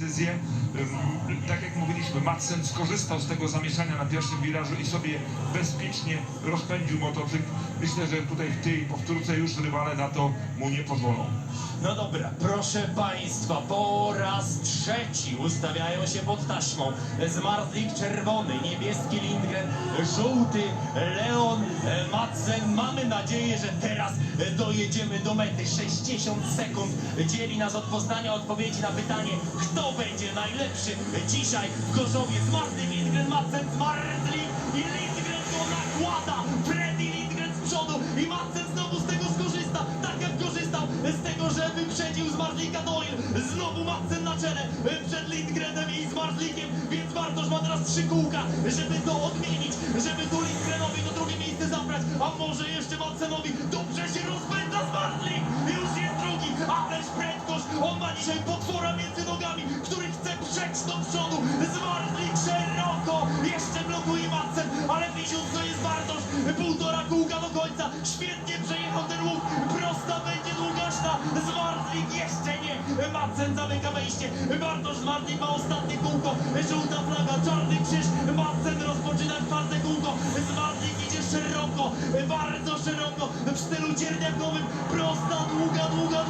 decyzję. Tak jak mówiliśmy, Madsen skorzystał z tego zamieszania na pierwszym wirażu i sobie bezpiecznie rozpędził motocykl. Myślę, że tutaj w tej powtórce już rywale na to mu nie pozwolą. No dobra, proszę Państwa, po raz trzeci ustawiają się pod taśmą. Zmarzlik czerwony, niebieski Lindgren, żółty Leon Madsen. Mamy nadzieję, że teraz dojedziemy do mety. 60 sekund dzieli nas od poznania odpowiedzi na pytanie, kto będzie najlepszy dzisiaj w Gorzowie. Zmarzlik, Lindgren, Madsen, Zmarzlik i Lindgren go nakłada. Freddy Lindgren z przodu i Madsen znowu z tego skorzysta. Tak jak korzystał z tego, że wyprzedził Zmarzlika Doyle. Znowu Madsen na czele przed Lindgrenem i Zmarzlikiem, więc Bartosz ma teraz trzy kółka, żeby to odmienić, żeby tu Lindgrenowi to drugie miejsce zabrać, a może jeszcze Madsenowi. Dobrze się rozpędza Zmarzlik, on ma dzisiaj potwora między nogami, który chce przejść do przodu. Zmarzlik szeroko, jeszcze blokuje Madsen, ale bliziutko jest Bartosz, półtora kółka do końca, świetnie przejechał ten łuk, prosta będzie długaśna, Zmarzlik jeszcze nie, Madsen zamyka wejście, Bartosz Zmarzlik ma ostatnie kółko, żółta flaga, czarny krzyż, Madsen rozpoczyna czwarte kółko, Zmarzlik idzie szeroko, bardzo szeroko, w stylu cierniakowym, prosta, długa, długa,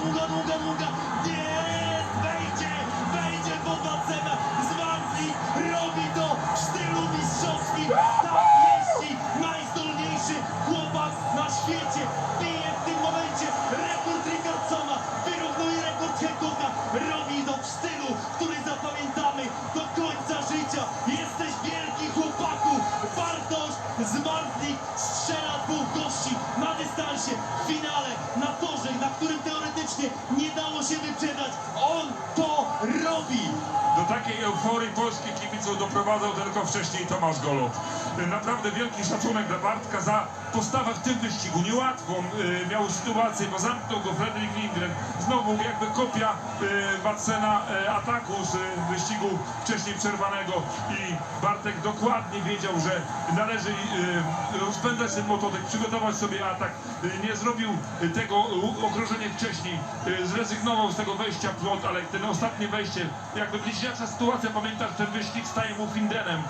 Bartosz Zmarzlik strzela dwóch gości na dystansie, w finale, na torze, na którym teoretycznie nie dało się wyprzedać, on to robi! Do takiej euforii polskich kibiców doprowadzał tylko wcześniej Tomasz Golob. Naprawdę wielki szacunek dla Bartka za postawę w tym wyścigu. Niełatwą y, miał sytuację, bo zamknął go Fredrik Lindgren. Znowu jakby kopia y, Madsena y, ataku z wyścigu wcześniej przerwanego i Bartek dokładnie wiedział, że należy rozpędzać ten motocykl, przygotować sobie atak. Nie zrobił tego okrążenia wcześniej, zrezygnował z tego wejścia plot, ale ten ostatnie wejście, jakby bliźniacza sytuacja, pamiętasz ten wyścig z Tajmu Findenem.